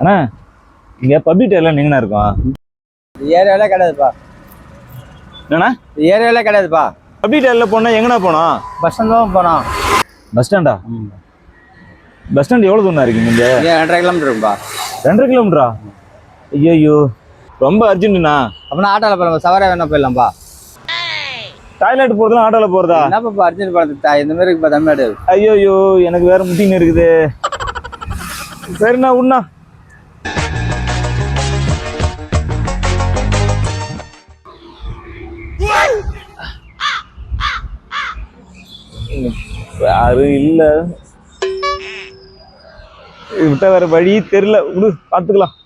அண்ணா இங்க பப்ளிக் டேர்ல நீங்கண்ணா இருக்கோம். ஏரியாவில கிடையாதுப்பா. என்னண்ணா? ஏரியாவில கிடையாதுப்பா. பப்ளிக் டேர்ல போனா எங்கண்ணா போனோம்? பஸ் ஸ்டாண்ட் தான் போனோம். பஸ் ஸ்டாண்டா பஸ் ஸ்டாண்ட் எவ்வளவு தூரம் இருக்கீங்க இங்க? ரெண்டரை கிலோமீட்டர் இருக்குப்பா ரெண்டரை கிலோமீட்டரா? ஐயோ ரொம்ப அர்ஜென்ட்ண்ணா அப்படின்னா ஆட்டோவில் போகலாம் சவாரி வேணா போயிடலாம்ப்பா. டாய்லெட் போறதுலாம் ஆட்டோல போறதா? என்னப்பா அர்ஜென்ட் படத்து இந்த மாதிரி இருக்குப்பா தமிழ்நாடு ஐயோ எனக்கு வேற முட்டின்னு இருக்குது. சரிண்ணா உண்ணா. யாரும் இல்ல. விட்ட வேற வழி தெரியல. விடு பாத்துக்கலாம்.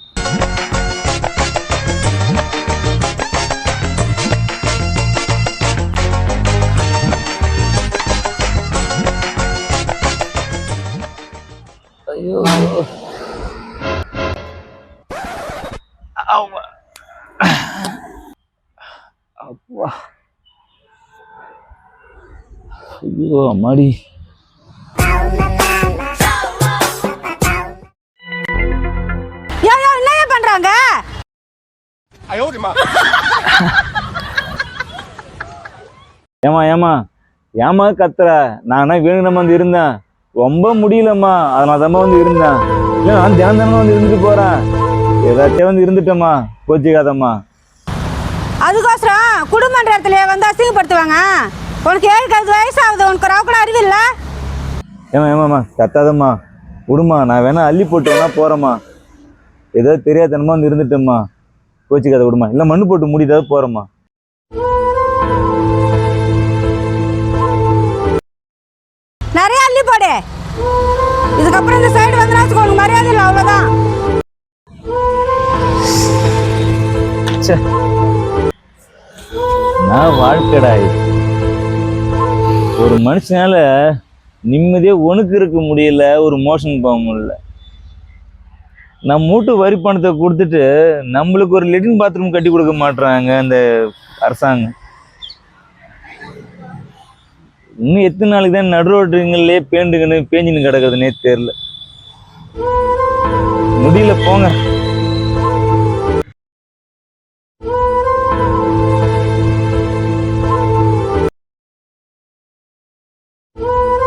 ஐயோ. ஆமா. அப்பா. ஐயோ அம்மாடி. யோ யோ என்னய்யா பண்றாங்க? ஏமா ஏமா ஏமா கத்துற? நானா வேணும்னு வந்து இருந்தேன். ரொம்ப முடியலம்மா. அதனால தான் வந்து இருந்தேன். இல்லை நான் தினம் தினம் வந்து இருந்துட்டு போறேன். ஏதாச்சும் வந்து இருந்துட்டேம்மா. கோச்சிக்காதம்மா அதுக்கோசரம் குடும்பன்றத்துல வந்து அசிங்கப்படுத்துவாங்க. உனக்கு ஏழு கழுது வயசாகுது உனக்கு ரவ கூட அறிவு இல்ல? ஏமா ஏமாம்மா கத்தாதம்மா. விடுமா நான் வேணா அள்ளி போட்டு வேணா போறேம்மா. ஏதோ தெரியாதனமா வந்து இருந்துட்டேம்மா. கோச்சிக்காத விடுமா இல்லை மண்ணு போட்டு மூடிதாவது போறேம்மா. நிறைய அள்ளி போடு. இதுக்கப்புறம் இந்த சைடு வந்து உனக்கு மரியாதை இல்லை அவ்வளோதான் நான் வாழ்க்கடா இது. ஒரு மனுஷனால நிம்மதியாக ஒனுக்கு இருக்க முடியல ஒரு மோஷன் போக முடியல. நம்ம மூட்டு வரி பணத்தை கொடுத்துட்டு நம்மளுக்கு ஒரு லெட்டின் பாத்ரூம் கட்டி கொடுக்க மாட்டுறாங்க அந்த அரசாங்கம். இன்னும் எத்தனை நாளைக்கு தான் நடுரோட்டுங்களே பேண்டுங்கன்னு பேஞ்சின்னு கிடக்குதுன்னே தெரில முடியல போங்க. 呜。